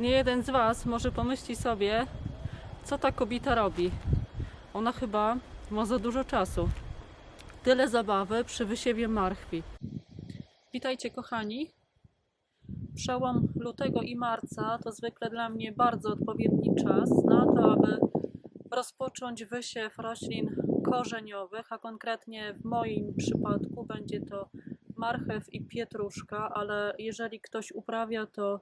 Nie jeden z Was może pomyśli sobie, co ta kobieta robi. Ona chyba ma za dużo czasu. Tyle zabawy przy wysiewie marchwi. Witajcie kochani. Przełom lutego i marca to zwykle dla mnie bardzo odpowiedni czas na to, aby rozpocząć wysiew roślin korzeniowych, a konkretnie w moim przypadku będzie to marchew i pietruszka, ale jeżeli ktoś uprawia, to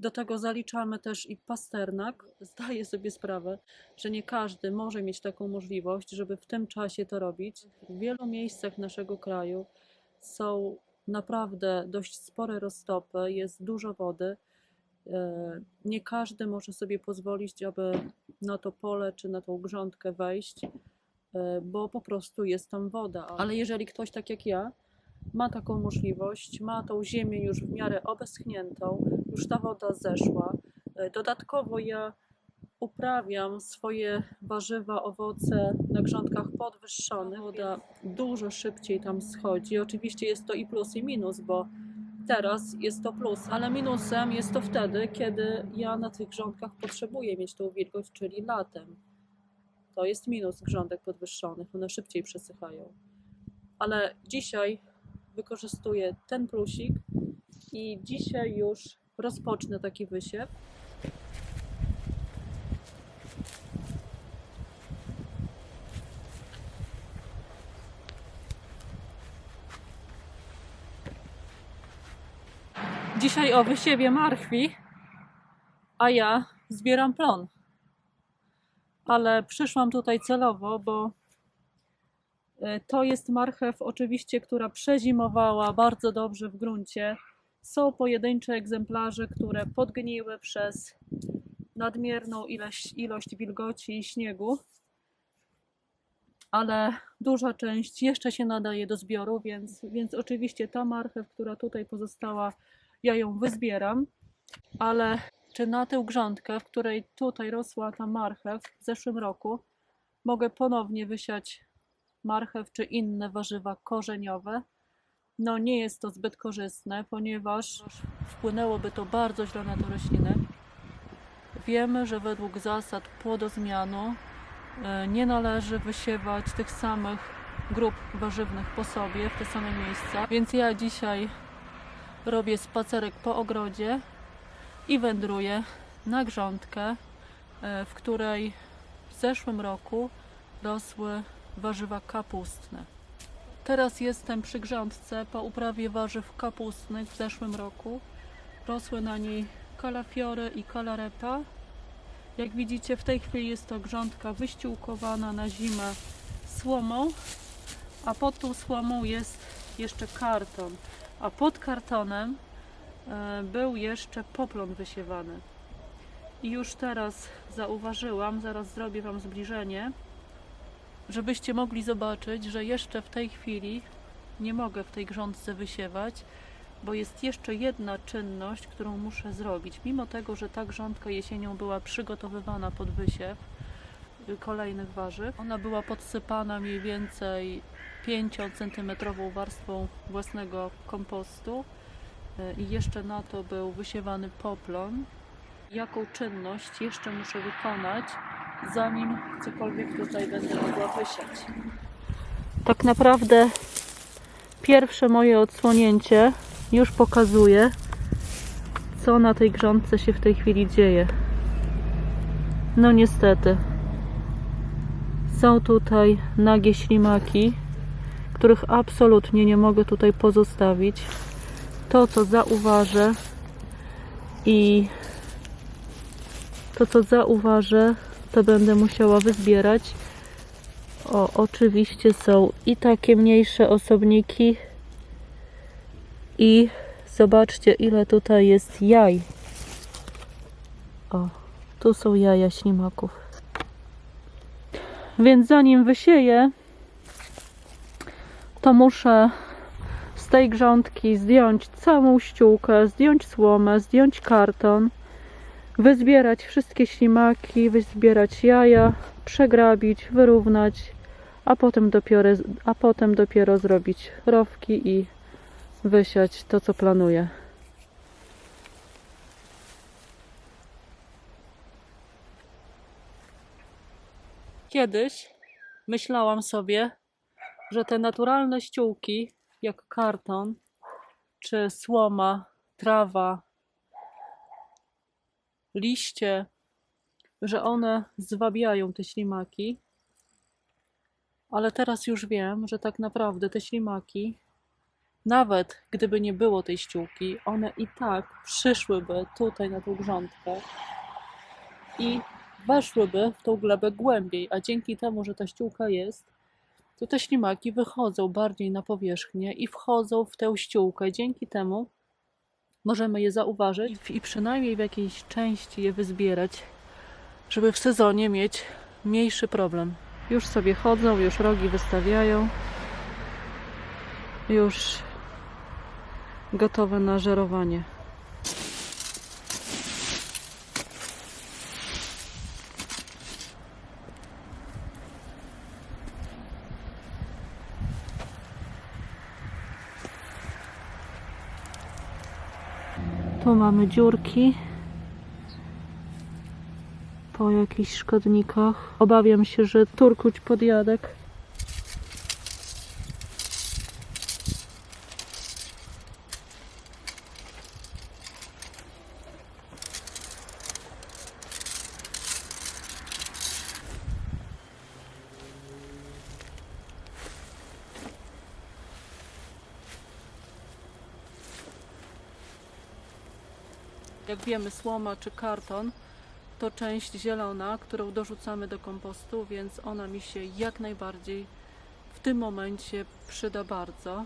do tego zaliczamy też i pasternak. Zdaję sobie sprawę, że nie każdy może mieć taką możliwość, żeby w tym czasie to robić. W wielu miejscach naszego kraju są naprawdę dość spore roztopy, jest dużo wody. E, Nie każdy może sobie pozwolić, aby na to pole czy na tą grządkę wejść, e, bo po prostu jest tam woda. Ale jeżeli ktoś tak jak ja ma taką możliwość, ma tą ziemię już w miarę obeschniętą, już ta woda zeszła. E, Dodatkowo ja uprawiam swoje warzywa, owoce na grządkach podwyższonych. Woda dużo szybciej tam schodzi. Oczywiście jest to i plus i minus, bo teraz jest to plus, ale minusem jest to wtedy, kiedy ja na tych grządkach potrzebuję mieć tą wilgoć, czyli latem. To jest minus grządek podwyższonych, one szybciej przesychają. Ale dzisiaj wykorzystuję ten plusik i dzisiaj już rozpocznę taki wysiew. Dzisiaj o wysiewie marchwi, a ja zbieram plon. Ale przyszłam tutaj celowo, bo e, to jest marchew, oczywiście, która przezimowała bardzo dobrze w gruncie. Są pojedyncze egzemplarze, które podgniły przez nadmierną ilość, ilość wilgoci i śniegu, ale duża część jeszcze się nadaje do zbioru, więc, więc oczywiście ta marchew, która tutaj pozostała, ja ją wyzbieram, ale czy na tę grządkę, w której tutaj rosła ta marchew w zeszłym roku, mogę ponownie wysiać marchew czy inne warzywa korzeniowe? No nie jest to zbyt korzystne, ponieważ wpłynęłoby to bardzo źle na tę roślinę. Wiemy, że według zasad płodozmianu e, nie należy wysiewać tych samych grup warzywnych po sobie w te same miejsca, więc ja dzisiaj robię spacerek po ogrodzie i wędruję na grządkę, e, w której w zeszłym roku rosły warzywa kapustne. Teraz jestem przy grządce po uprawie warzyw kapustnych w zeszłym roku. Rosły na niej kalafiory i kalarepa. Jak widzicie, w tej chwili jest to grządka wyściółkowana na zimę słomą, a pod tą słomą jest jeszcze karton a pod kartonem e, był jeszcze poplon wysiewany. I już teraz zauważyłam, zaraz zrobię Wam zbliżenie, żebyście mogli zobaczyć, że jeszcze w tej chwili nie mogę w tej grządce wysiewać, bo jest jeszcze jedna czynność, którą muszę zrobić. Mimo tego, że ta grządka jesienią była przygotowywana pod wysiew y, kolejnych warzyw, ona była podsypana mniej więcej 5 cm warstwą własnego kompostu e, i jeszcze na to był wysiewany poplon. Jaką czynność jeszcze muszę wykonać, zanim cokolwiek tutaj będę mogła wysiać? Tak naprawdę pierwsze moje odsłonięcie już pokazuje, co na tej grządce się w tej chwili dzieje. No niestety. Są tutaj nagie ślimaki, których absolutnie nie mogę tutaj pozostawić. To, co zauważę i to, co zauważę, to będę musiała wyzbierać. O, oczywiście są i takie mniejsze osobniki i zobaczcie, ile tutaj jest jaj. O, tu są jaja ślimaków. Więc zanim wysieję, to muszę z tej grządki zdjąć całą ściółkę, zdjąć słomę, zdjąć karton, wyzbierać wszystkie ślimaki, wyzbierać jaja, przegrabić, wyrównać, a potem dopiero, a potem dopiero zrobić rowki i wysiać to, co planuję. Kiedyś myślałam sobie, że te naturalne ściółki, jak karton, czy słoma, trawa, liście, że one zwabiają te ślimaki. Ale teraz już wiem, że tak naprawdę te ślimaki, nawet gdyby nie było tej ściółki, one i tak przyszłyby tutaj na tą grządkę i weszłyby w tą glebę głębiej, a dzięki temu, że ta ściółka jest, to te ślimaki wychodzą bardziej na powierzchnię i wchodzą w tę ściółkę. Dzięki temu możemy je zauważyć i przynajmniej w jakiejś części je wyzbierać, żeby w sezonie mieć mniejszy problem. Już sobie chodzą, już rogi wystawiają, już gotowe na żerowanie. Tu mamy dziurki po jakichś szkodnikach. Obawiam się, że turkuć podjadek. Jak wiemy, słoma czy karton to część zielona, którą dorzucamy do kompostu, więc ona mi się jak najbardziej w tym momencie przyda bardzo.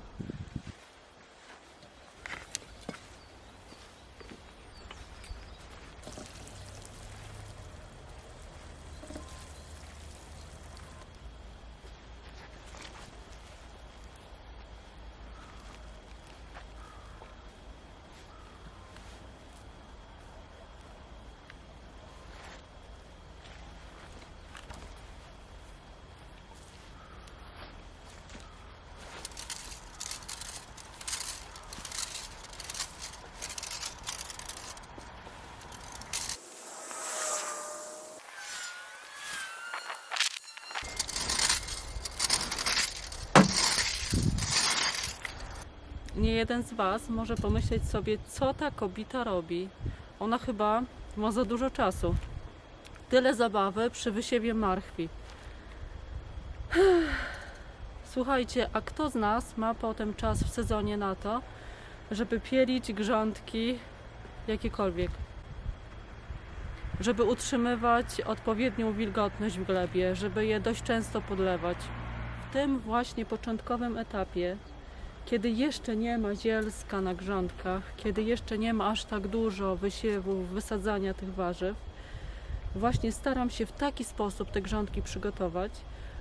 Jeden z Was może pomyśleć sobie, co ta kobieta robi. Ona chyba ma za dużo czasu. Tyle zabawy przy wysiewie marchwi. Słuchajcie, a kto z nas ma potem czas w sezonie na to, żeby pielić grządki jakiekolwiek? Żeby utrzymywać odpowiednią wilgotność w glebie, żeby je dość często podlewać. W tym właśnie początkowym etapie kiedy jeszcze nie ma zielska na grządkach, kiedy jeszcze nie ma aż tak dużo wysiewów, wysadzania tych warzyw, właśnie staram się w taki sposób te grządki przygotować,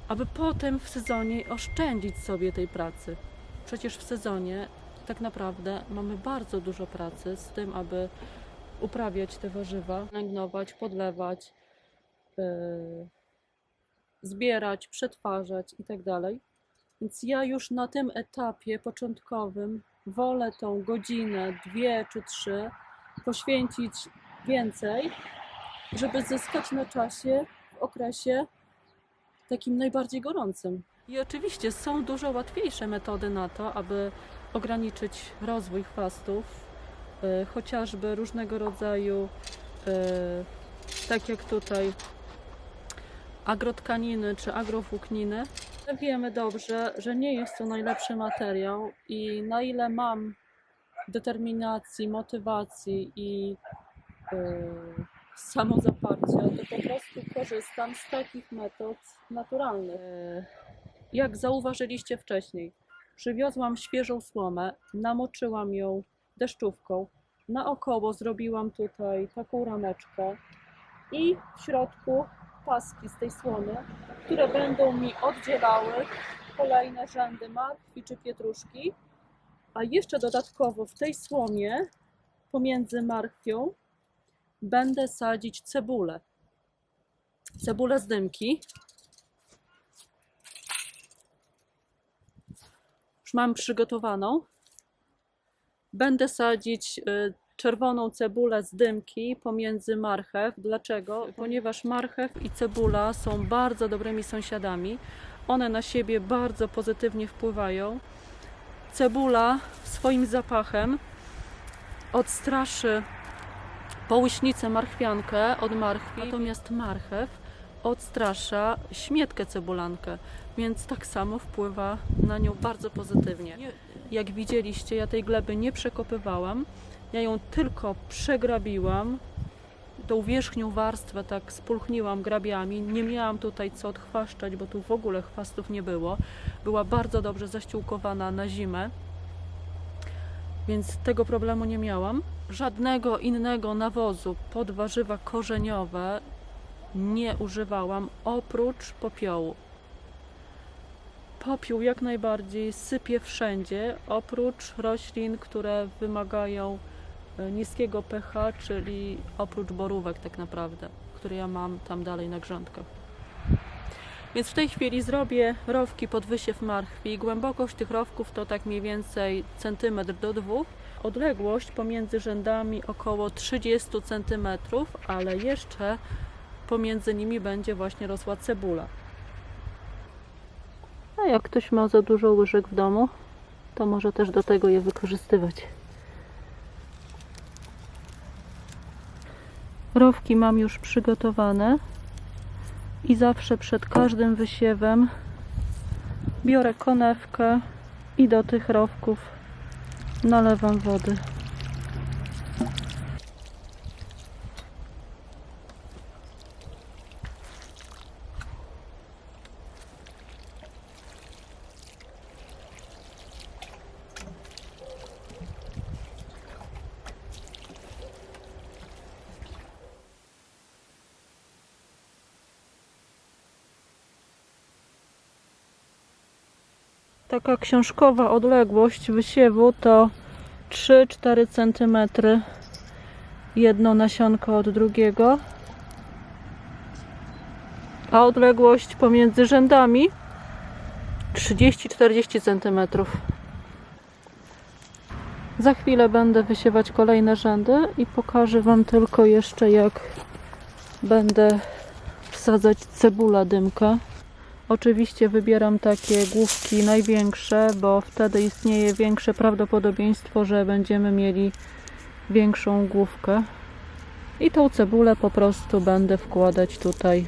aby potem w sezonie oszczędzić sobie tej pracy. Przecież w sezonie tak naprawdę mamy bardzo dużo pracy z tym, aby uprawiać te warzywa, pielęgnować, podlewać, yy, zbierać, przetwarzać itd. Więc ja już na tym etapie początkowym wolę tą godzinę, dwie czy trzy poświęcić więcej, żeby zyskać na czasie w okresie takim najbardziej gorącym. I oczywiście są dużo łatwiejsze metody na to, aby ograniczyć rozwój chwastów, y, chociażby różnego rodzaju, y, tak jak tutaj, agrotkaniny czy agrowłókniny. Wiemy dobrze, że nie jest to najlepszy materiał i na ile mam determinacji, motywacji i yy, samozaparcia, to po prostu korzystam z takich metod naturalnych. Yy, jak zauważyliście wcześniej, przywiozłam świeżą słomę, namoczyłam ją deszczówką, naokoło zrobiłam tutaj taką rameczkę i w środku paski z tej słomy, które będą mi oddzielały kolejne rzędy martwi czy pietruszki, a jeszcze dodatkowo w tej słomie pomiędzy marchwią będę sadzić cebulę. Cebulę z dymki. Już mam przygotowaną. Będę sadzić y, czerwoną cebulę z dymki pomiędzy marchew. Dlaczego? Ponieważ marchew i cebula są bardzo dobrymi sąsiadami. One na siebie bardzo pozytywnie wpływają. Cebula swoim zapachem odstraszy połyśnicę marchwiankę od marchwi, natomiast marchew odstrasza śmietkę cebulankę, więc tak samo wpływa na nią bardzo pozytywnie. Jak widzieliście, ja tej gleby nie przekopywałam, ja ją tylko przegrabiłam, tą wierzchnią warstwę tak spulchniłam grabiami, nie miałam tutaj co odchwaszczać, bo tu w ogóle chwastów nie było. Była bardzo dobrze zaściółkowana na zimę, więc tego problemu nie miałam. Żadnego innego nawozu pod warzywa korzeniowe nie używałam oprócz popiołu. Popiół jak najbardziej sypie wszędzie, oprócz roślin, które wymagają e, niskiego pH, czyli oprócz borówek tak naprawdę, które ja mam tam dalej na grządkach. Więc w tej chwili zrobię rowki pod wysiew marchwi. Głębokość tych rowków to tak mniej więcej centymetr do dwóch. Odległość pomiędzy rzędami około 30 cm, ale jeszcze pomiędzy nimi będzie właśnie rosła cebula. A jak ktoś ma za dużo łyżek w domu, to może też do tego je wykorzystywać. Rowki mam już przygotowane i zawsze przed każdym wysiewem biorę konewkę i do tych rowków nalewam wody. Taka książkowa odległość wysiewu to 3-4 cm jedno nasionko od drugiego. A odległość pomiędzy rzędami 30-40 cm. Za chwilę będę wysiewać kolejne rzędy i pokażę Wam tylko jeszcze jak będę wsadzać cebula dymka. Oczywiście wybieram takie główki największe, bo wtedy istnieje większe prawdopodobieństwo, że będziemy mieli większą główkę. I tą cebulę po prostu będę wkładać tutaj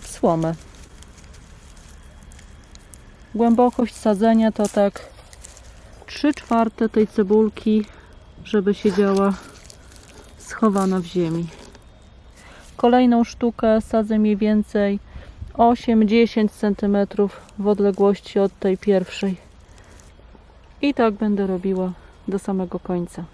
w słomę. Głębokość sadzenia to tak 3 czwarte tej cebulki, żeby siedziała schowana w ziemi. Kolejną sztukę sadzę mniej więcej 8-10 cm w odległości od tej pierwszej. I tak będę robiła do samego końca.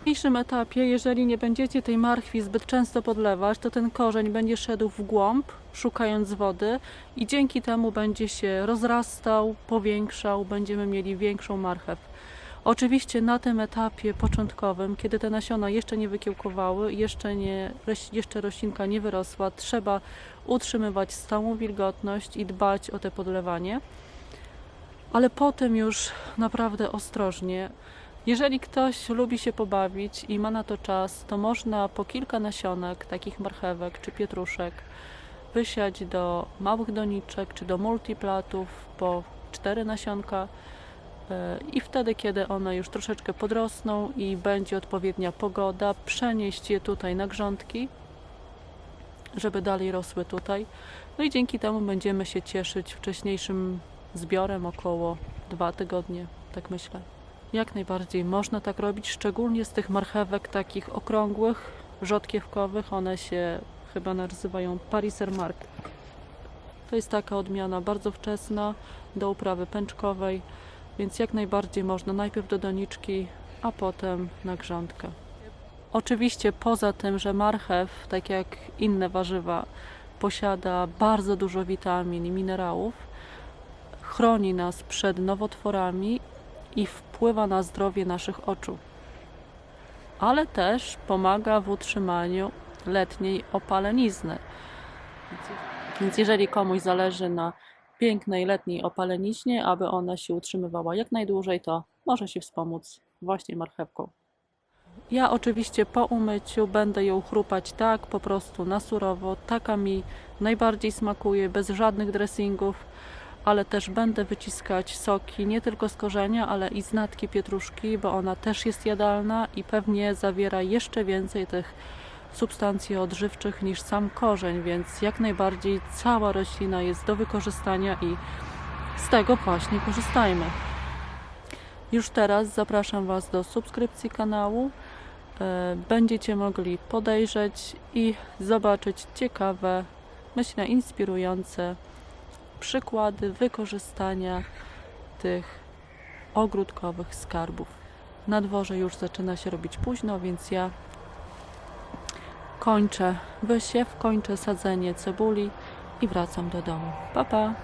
W dzisiejszym etapie, jeżeli nie będziecie tej marchwi zbyt często podlewać, to ten korzeń będzie szedł w głąb, szukając wody i dzięki temu będzie się rozrastał, powiększał, będziemy mieli większą marchew. Oczywiście na tym etapie początkowym, kiedy te nasiona jeszcze nie wykiełkowały, jeszcze, nie, jeszcze roślinka nie wyrosła, trzeba utrzymywać stałą wilgotność i dbać o te podlewanie. Ale potem już naprawdę ostrożnie. Jeżeli ktoś lubi się pobawić i ma na to czas, to można po kilka nasionek, takich marchewek czy pietruszek, wysiać do małych doniczek czy do multiplatów po cztery nasionka i wtedy, kiedy one już troszeczkę podrosną i będzie odpowiednia pogoda, przenieść je tutaj na grządki, żeby dalej rosły tutaj. No i dzięki temu będziemy się cieszyć wcześniejszym zbiorem około dwa tygodnie, tak myślę. Jak najbardziej można tak robić, szczególnie z tych marchewek takich okrągłych, rzodkiewkowych. One się chyba nazywają Pariser Mark. To jest taka odmiana bardzo wczesna do uprawy pęczkowej, więc jak najbardziej można najpierw do doniczki, a potem na grządkę. Oczywiście poza tym, że marchew, tak jak inne warzywa, posiada bardzo dużo witamin i minerałów, chroni nas przed nowotworami i wpływa na zdrowie naszych oczu. Ale też pomaga w utrzymaniu letniej opalenizny. Więc jeżeli komuś zależy na pięknej letniej opaleniźnie, aby ona się utrzymywała jak najdłużej, to może się wspomóc właśnie marchewką. Ja oczywiście po umyciu będę ją chrupać tak, po prostu na surowo. Taka mi najbardziej smakuje, bez żadnych dressingów, ale też będę wyciskać soki nie tylko z korzenia, ale i z natki pietruszki, bo ona też jest jadalna i pewnie zawiera jeszcze więcej tych substancji odżywczych niż sam korzeń, więc jak najbardziej cała roślina jest do wykorzystania i z tego właśnie korzystajmy. Już teraz zapraszam Was do subskrypcji kanału. E, Będziecie mogli podejrzeć i zobaczyć ciekawe, myślę, inspirujące przykłady wykorzystania tych ogródkowych skarbów. Na dworze już zaczyna się robić późno, więc ja kończę wysiew, kończę sadzenie cebuli i wracam do domu. Pa, pa!